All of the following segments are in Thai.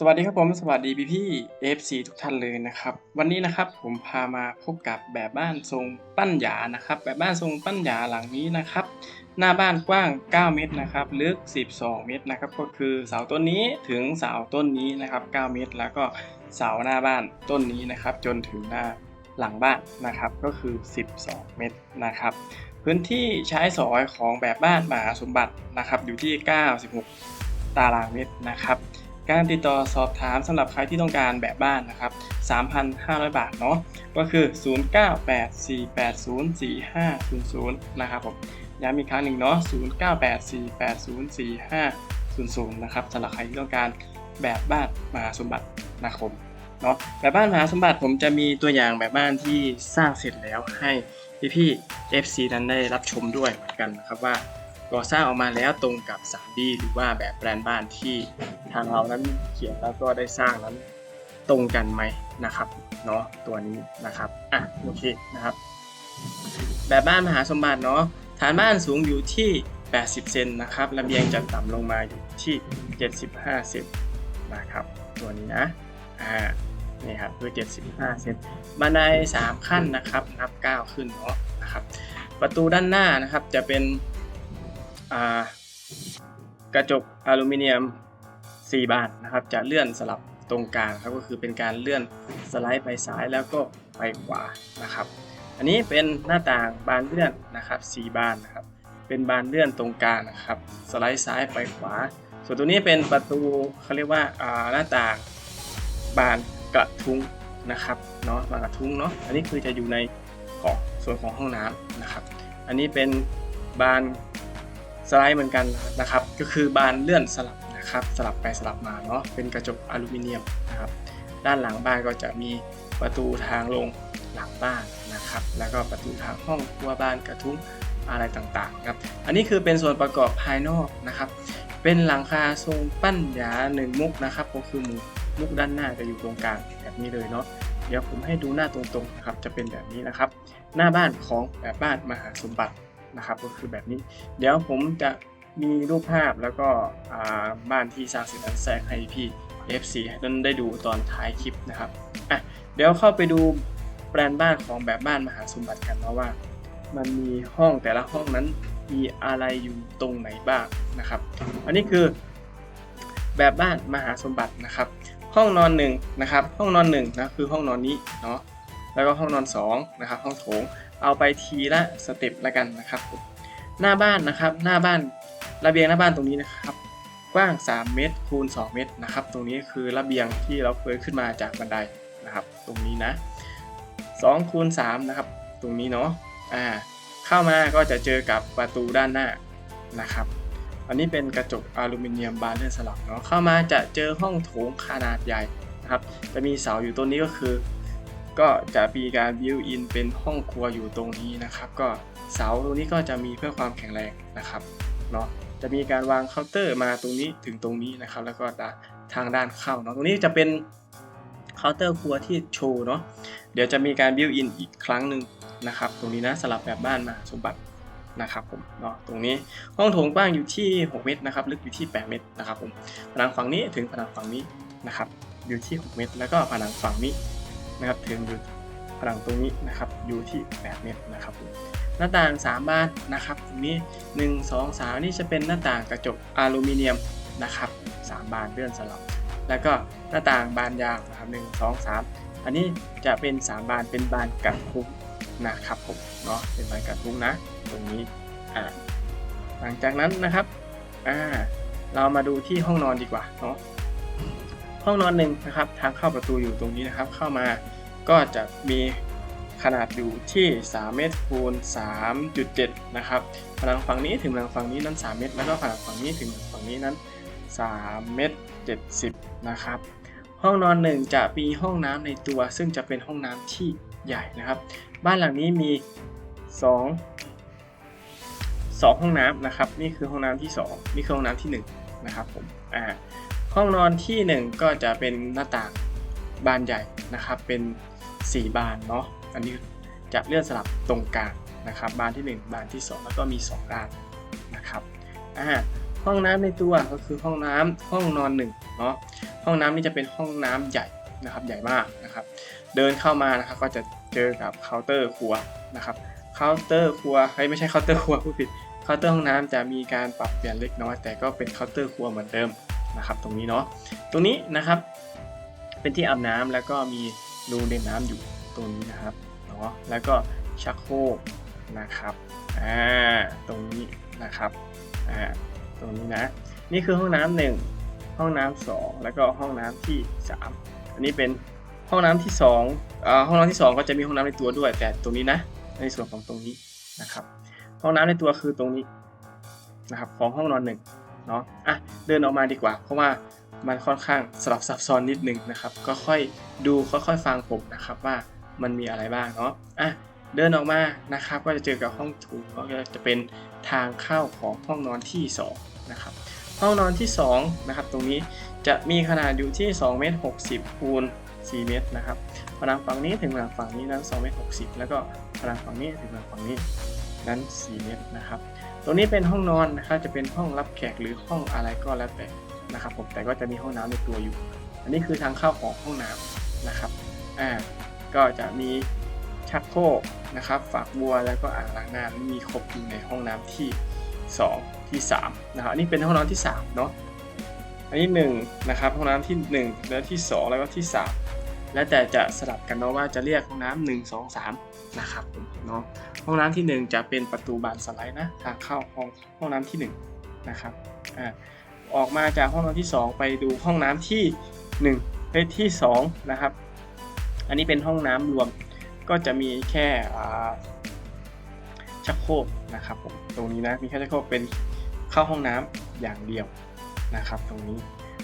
สวัสดีครับผมสวัสดีพี่พี่ FC ทุกท่านเลยนะครับ วันนี้นะครับผมพามาพบกับแบบบ้านทรงปั้นหยานะครับ แบบบ้านทรงปั้นหยาหลังนี้นะครับ หน้าบ้านกว้าง 9 เมตรนะครับลึก 12 เมตรนะครับก็คือเสาต้นนี้ถึงเสาต้นนี้นะครับ 9 เมตร แล้วก็เสาหน้าบ้านต้นนี้นะครับ จนถึงหน้าหลังบ้านนะครับก็คือ 12 เมตรนะครับ พื้นที่ใช้สอยของแบบบ้านมหาสมบัตินะครับ อยู่ที่ 96 ตารางเมตรนะครับ การติดต่อสอบถามสำหรับใครที่ต้องการแบบบ้านนะครับ 3,500 บาทเนาะ ก็คือ 0984804500 นะครับผม ย้ำอีกครั้งหนึ่งเนาะ 0984804500 นะครับสำหรับใครที่ต้องการแบบบ้านมหาสมบัตินะครับเนาะ แบบบ้านมหาสมบัติผมจะมีตัวอย่างแบบบ้านที่สร้างเสร็จแล้วให้พี่ๆ FC นั้นได้รับชมด้วยเหมือนกันนะครับว่าก่อสร้างออกมาแล้วตรงกับ 3D หรือว่าแบบแปลนบ้านที่ ทางเรานั้นเขียนแล้วก็ได้สร้างนั้นตรงกันไหมนะครับเนาะตัวนี้นะครับอะโอเคนะครับ แบบบ้านมหาสมบัติเนาะฐานบ้านสูงอยู่ที่ 80 เซนนะครับระเบียงจะต่ำลงมาอยู่ที่ 75 เซนนะครับ ตัวนี้นะอ่านี่ครับคือ 75 เซนบันได 3 ขั้นนะครับ นับ 9 ขึ้นเนาะนะครับ ประตูด้านหน้านะครับจะเป็นอ่ากระจกอลูมิเนียม 4 บานนะครับ จะเลื่อนสลับตรงกลางครับก็คือเป็นการเลื่อนสไลด์ไปซ้ายแล้วก็ไปขวานะครับ อันนี้เป็นหน้าต่างบานเลื่อนนะครับ4บานนะครับ เป็นบานเลื่อนตรงกลางนะครับ สไลด์ซ้ายไปขวา ส่วนตัวนี้เป็นประตูเขาเรียกว่าอ่าหน้าต่างบานกระทุ้งนะครับเนาะบานกระทุ้งเนาะอันนี้คือจะอยู่ในของส่วนของห้องน้ำนะครับ อันนี้เป็นบานสไลด์เหมือนกันนะครับ ก็คือบานเลื่อนสลับ นะครับสลับไปสลับมาเนาะเป็นกระจกอลูมิเนียมนะครับด้านหลังบ้านก็จะมีประตูทางลงหลังบ้านนะครับ แล้วก็ประตูทางห้องครัวบ้านกระทุ้งอะไรต่างๆครับอันนี้คือเป็นส่วนประกอบภายนอกนะครับ เป็นหลังคาทรงปั้นหยาหนึ่งมุกนะครับก็คือมุกมุกด้านหน้าจะอยู่ตรงกลางแบบนี้เลยเนาะเดี๋ยวผมให้ดูหน้าตรงๆนะครับจะเป็นแบบนี้นะครับ หน้าบ้านของแบบบ้านมหาสมบัตินะครับ ก็คือแบบนี้ เดี๋ยวผมจะ มีรูปภาพแล้วก็บ้านที่สร้างเสร็จนั้นแทรกให้พี่ FC นั้นได้ดูตอนท้ายคลิปนะครับอะเดี๋ยวเข้าไปดูแปลนบ้านของแบบบ้านมหาสมบัติกันนะว่า มันมีห้องแต่ละห้องนั้นมีอะไรอยู่ตรงไหนบ้างนะครับ อันนี้คือแบบบ้านมหาสมบัตินะครับ ห้องนอนหนึ่งนะครับ ห้องนอนหนึ่งนะคือห้องนอนนี้เนาะแล้วก็ห้องนอนสองนะครับห้องโถงเอาไปทีละสเต็ปล้วกันนะครับ หน้าบ้านนะครับหน้าบ้าน ระเบียงหน้าบ้านตรงนี้นะครับ กว้าง 3 เมตรคูณ 2 เมตรนะครับ ตรงนี้คือระเบียงที่เราเคยขึ้นมาจากบันไดนะครับ ตรงนี้นะ2คูณ3นะครับ ตรงนี้เนาะอ่าเข้ามาก็จะเจอกับประตูด้านหน้านะครับ อันนี้เป็นกระจกอลูมิเนียมบานเลื่อนสลับเนาะเข้ามาจะเจอห้องโถงขนาดใหญ่นะครับ จะมีเสาอยู่ตรงนี้ก็คือ ก็จะมีการบิวอินเป็นห้องครัวอยู่ตรงนี้นะครับ ก็เสาตรงนี้ก็จะมีเพื่อความแข็งแรงนะครับเนาะ จะมีการวางเคาน์เตอร์มาตรงนี้ถึงตรงนี้นะครับ แล้วก็ทางด้านเข้าเนาะตรงนี้จะเป็นเคาน์เตอร์ครัวที่โชว์เนาะเดี๋ยวจะมีการบิวอินอีกครั้งหนึ่งนะครับตรงนี้นะสลับแบบบ้านมาสมบัตินะครับผมเนาะตรงนี้ห้องโถงกว้างอยู่ที่ 6 เมตรนะครับลึกอยู่ที่ 8 เมตรนะครับผมผนังฝั่งนี้ถึงผนังฝั่งนี้นะครับอยู่ที่ 6 เมตร แล้วก็ผนังฝั่งนี้นะครับถึงอยู่ผนังตรงนี้นะครับอยู่ที่ 8 เมตรนะครับผม หน้าต่าง3บานนะครับตรงนี้ 1 2 3 นี่จะเป็นหน้าต่างกระจกอลูมิเนียมนะครับ3บานเลื่อนสลับ แล้วก็หน้าต่างบานยาวนะครับ1 2 3อันนี้จะเป็น 3 บานเป็นบานกระทุ้งนะครับผมเนาะเป็นบานกระทุ้งนะ ตรงนี้อ่าหลังจากนั้นนะครับอ่าเรามาดูที่ห้องนอนดีกว่าเนาะห้องนอนหนึ่งนะครับ ทางเข้าประตูอยู่ตรงนี้นะครับ เข้ามาก็จะมี ขนาดอยู่ที่ 3 เมตรคูณ 3.7 นะครับ ผนังฝั่งนี้ถึงผนังฝั่งนี้นั้น 3 เมตร แล้วก็ผนังฝั่งนี้ถึงผนังฝั่งนี้นั้น 3 เมตร 70 นะครับ ห้องนอนหนึ่งจะมีห้องน้ำในตัว ซึ่งจะเป็นห้องน้ำที่ใหญ่นะครับ บ้านหลังนี้มี 2 2 ห้องน้ำนะครับ นี่คือห้องน้ำที่ 2 นี่คือห้องน้ำที่1นะครับผม อ่า ห้องนอนที่ 1 ก็จะเป็นหน้าต่างบานใหญ่นะครับ เป็น 4 บานเนาะ อันนี้จะเลื่อนสลับตรงกลางนะครับบานที่ 1 บานที่ 2 แล้วก็มี 2 ด้านนะครับอ่าห้องน้ำในตัวก็คือห้องน้ำห้องนอนหนึ่งเนาะห้องน้ำนี่จะเป็นห้องน้ำใหญ่นะครับใหญ่มากนะครับ เดินเข้ามานะครับก็จะเจอกับเคาน์เตอร์ครัวนะครับเคาน์เตอร์ครัวเฮ้ยไม่ใช่เคาน์เตอร์ครัวผู้ผิดเคาน์เตอร์ห้องน้ำจะมีการปรับเปลี่ยนเล็กน้อย แต่ก็เป็นเคาน์เตอร์ครัวเหมือนเดิมนะครับ ตรงนี้เนาะตรงนี้นะครับ เป็นที่อาบน้ำแล้วก็มีรูเล่นน้ำอยู่ ตรงนี้นะครับเนาะแล้วก็ชักโครกนะครับอ่าตรงนี้นะครับอ่าตรงนี้นะ นี่คือห้องน้ำหนึ่งห้องน้ำสองแล้วก็ห้องน้ำที่สามอันนี้เป็นห้องน้ำที่สองอ่าห้องน้ำที่สองก็จะมีห้องน้ำในตัวด้วย แต่ตรงนี้นะในส่วนของตรงนี้นะครับ ห้องน้ำในตัวคือตรงนี้นะครับของห้องนอนหนึ่งเนาะอะเดินออกมาดีกว่า เพราะว่ามันค่อนข้างสลับซับซ้อนนิดนึงนะครับ ก็ค่อยดูค่อยๆฟังผมนะครับว่า มันมีอะไรบ้างเนาะอะเดินออกมานะครับ ก็จะเจอกับห้องถูก็จะเป็นทางเข้าของห้องนอนที่สองนะครับห้องนอนที่2นะครับตรงนี้จะมีขนาดอยู่ที่2เมตร60คูณ4เมตรนะครับผนังฝั่งนี้ถึงผนังฝั่งนี้นั้น2เมตร60 แล้วก็ผนังฝั่งนี้ถึงผนังฝั่งนี้นั้น4เมตรนะครับตรงนี้เป็นห้องนอนนะครับจะเป็นห้องรับแขกหรือห้องอะไรก็แล้วแต่นะครับผมแต่ก็จะมีห้องน้ำในตัวอยู่ อันนี้คือทางเข้าของห้องน้ำนะครับอ่า ก็จะมีชักโครกนะครับฝักบัวแล้วก็อ่างล้างหน้ามีครบอยู่ในห้องน้ำที่ 2 ที่3นะครับอันนี้เป็นห้องน้ำที่3เนาะอันนี้1นะครับห้องน้ำที่ 1 แล้วที่ 2 แล้วก็ที่ 3 แล้วแต่จะสลับกันเนาะว่าจะเรียกห้องน้ำ1 2 3นะครับเนาะห้องน้ำที่ 1 จะเป็นประตูบานสไลด์นะทางเข้าห้องห้องน้ำที่ 1 นะครับอ่าออกมาจากห้องน้ำที่ 2 ไปดูห้องน้ำที่1เอ้ยที่2นะครับ อันนี้เป็นห้องน้ำรวมก็จะมีแค่ชักโครกนะครับผมตรงนี้นะมีแค่ชักโครกเป็นเข้าห้องน้ำอย่างเดียวนะครับตรงนี้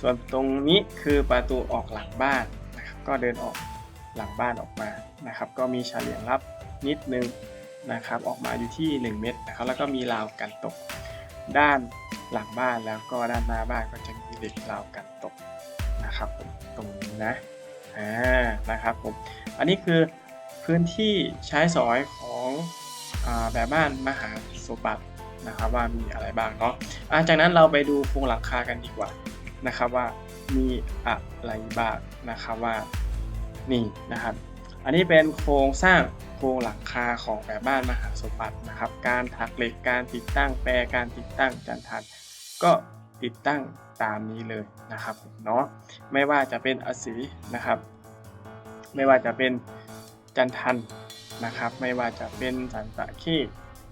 ส่วนตรงนี้คือประตูออกหลังบ้านนะครับก็เดินออกหลังบ้านออกมานะครับ ก็มีเฉลียงลับนิดนึงนะครับ ออกมาอยู่ที่ 1 เมตรนะครับแล้วก็มีราวกันตก ด้านหลังบ้านแล้วก็ด้านหน้าบ้านก็จะมีเหล็กราวกันตกนะครับตรงนี้นะ อ่านะครับผมอันนี้คือพื้นที่ใช้สอยของอแบบบ้านมหาสมบัตินะครับว่ามีอะไรบ้างเนาะะจากนั้นเราไปดูโครงหลังคากันดีกว่านะครับว่ามีอะไรบ้างนะครับว่านี่นะครับ อันนี้เป็นโครงสร้างโครงหลังคาของแบบบ้านมหาสมบัตินะครับ การถักเหล็กการติดตั้งแปรการติดตั้งจานทันก็ติดตั้ง ตามนี้เลยนะครับเนาะไม่ว่าจะเป็นอสีนะครับ ไม่ว่าจะเป็นจันทันนะครับ ไม่ว่าจะเป็นสันตะขี้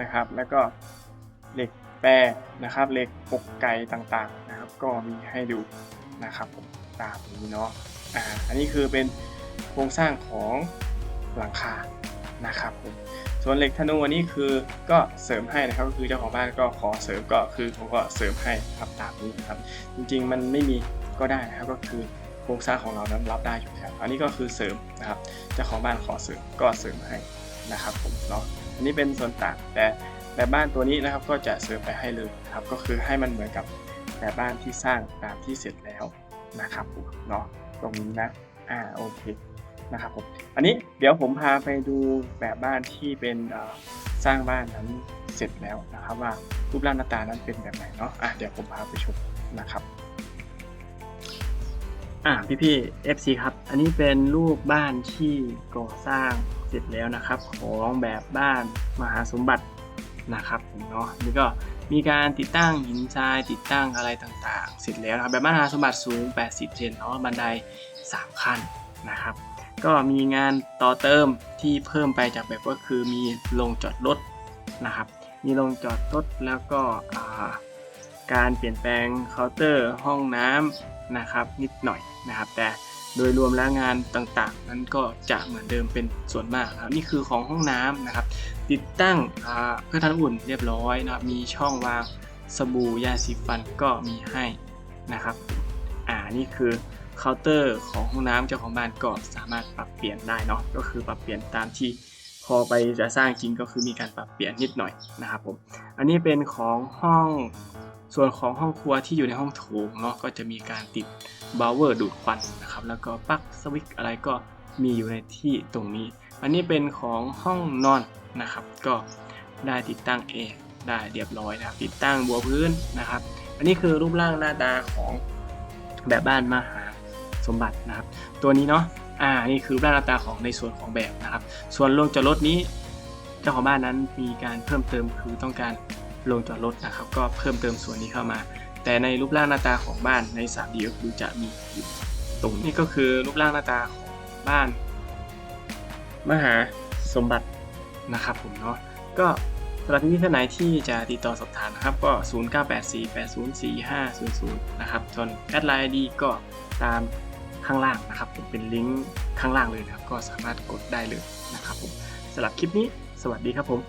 นะครับ แล้วก็เหล็กแปรนะครับเหล็กปกไก่ต่างๆนะครับ ก็มีให้ดูนะครับผมตามนี้เนาะอ่าอันนี้คือเป็นโครงสร้างของหลังคานะครับผม ส่วนเหล็กธนูอันนี้คือก็เสริมให้นะครับก็คือเจ้าของบ้านก็ขอเสริมก็คือผมก็เสริมให้ครับตามนี้นะครับ จริงๆมันไม่มีก็ได้นะครับก็คือโครงสร้างของเรานั้นรับได้อยู่แล้วอันนี้ก็คือเสริมนะครับเจ้าของบ้านขอเสริมก็เสริมให้นะครับผมเนาะอันนี้เป็นส่วนต่างแต่แบบบ้านตัวนี้นะครับก็จะเสริมไปให้เลยครับก็คือให้มันเหมือนกับแบบบ้านที่สร้างตามที่เสร็จแล้วนะครับเนาะตรงนี้นะอ่าโอเค นะครับผมอันนี้เดี๋ยวผมพาไปดูแบบบ้านที่เป็นสร้างบ้านนั้นเสร็จแล้วนะครับว่ารูปร่างหน้าตานั้นเป็นแบบไหนเนาะอะเดี๋ยวผมพาไปชมนะครับอ่าพี่พี่ FC ครับ อันนี้เป็นรูปบ้านที่ก่อสร้างเสร็จแล้วนะครับ ของแบบบ้านมหาสมบัตินะครับเนาะนี่ก็มีการติดตั้งหินทรายติดตั้งอะไรต่างๆ เสร็จแล้วนะครับแบบบ้านมหาสมบัติสูง 80เซนเนาะบันได 3 ขั้นนะครับ ก็มีงานต่อเติมที่เพิ่มไปจากแบบก็คือมีโรงจอดรถนะครับ มีโรงจอดรถแล้วก็การเปลี่ยนแปลงเคาน์เตอร์ห้องน้ำนะครับนิดหน่อยนะครับ แต่โดยรวมแล้วงานต่างๆ นั้นก็จะเหมือนเดิมเป็นส่วนมากนะครับนี่คือของห้องน้ำนะครับ ติดตั้งเครื่องทำน้ำอุ่นเรียบร้อยนะครับมีช่องวางสบู่ยาสีฟันก็มีให้นะครับ อ่านี่คือ เคาน์เตอร์ของห้องน้ำเจ้าของบ้านก็สามารถปรับเปลี่ยนได้เนาะก็คือปรับเปลี่ยนตามที่พอไปจะสร้างจริงก็คือมีการปรับเปลี่ยนนิดหน่อยนะครับผมอันนี้เป็นของห้องส่วนของห้องครัวที่อยู่ในห้องโถงเนาะก็จะมีการติดบาวเวอร์ดูดควันนะครับแล้วก็ปลั๊กสวิตช์อะไรก็มีอยู่ในที่ตรงนี้ อันนี้เป็นของห้องนอนนะครับ ก็ได้ติดตั้งเองได้เรียบร้อยนะครับติดตั้งบัวพื้นนะครับ อันนี้คือรูปร่างหน้าตาของแบบบ้านมหา สมบัตินะครับ ตัวนี้เนาะอ่านี่คือรูปร่างหน้าตาของในส่วนของแบบนะครับ ส่วนโรงจอดรถนี้ เจ้าของบ้านนั้นมีการเพิ่มเติมคือต้องการโรงจอดรถนะครับ ก็เพิ่มเติมส่วนนี้เข้ามา แต่ในรูปร่างหน้าตาของบ้านใน 3D ก็คือจะมีตรงนี้ก็คือรูปร่างหน้าตาของบ้าน มหาสมบัตินะครับผมเนาะก็สำหรับที่ท่านไหนที่จะติดต่อสอบถามนะครับก็ 0984804500 นะครับส่วนแอดไลน์ดีก็ตาม ข้างล่างนะครับผมเป็นลิงก์ข้างล่างเลยนะครับ ก็สามารถกดได้เลยนะครับผมสำหรับคลิปนี้ สวัสดีครับผม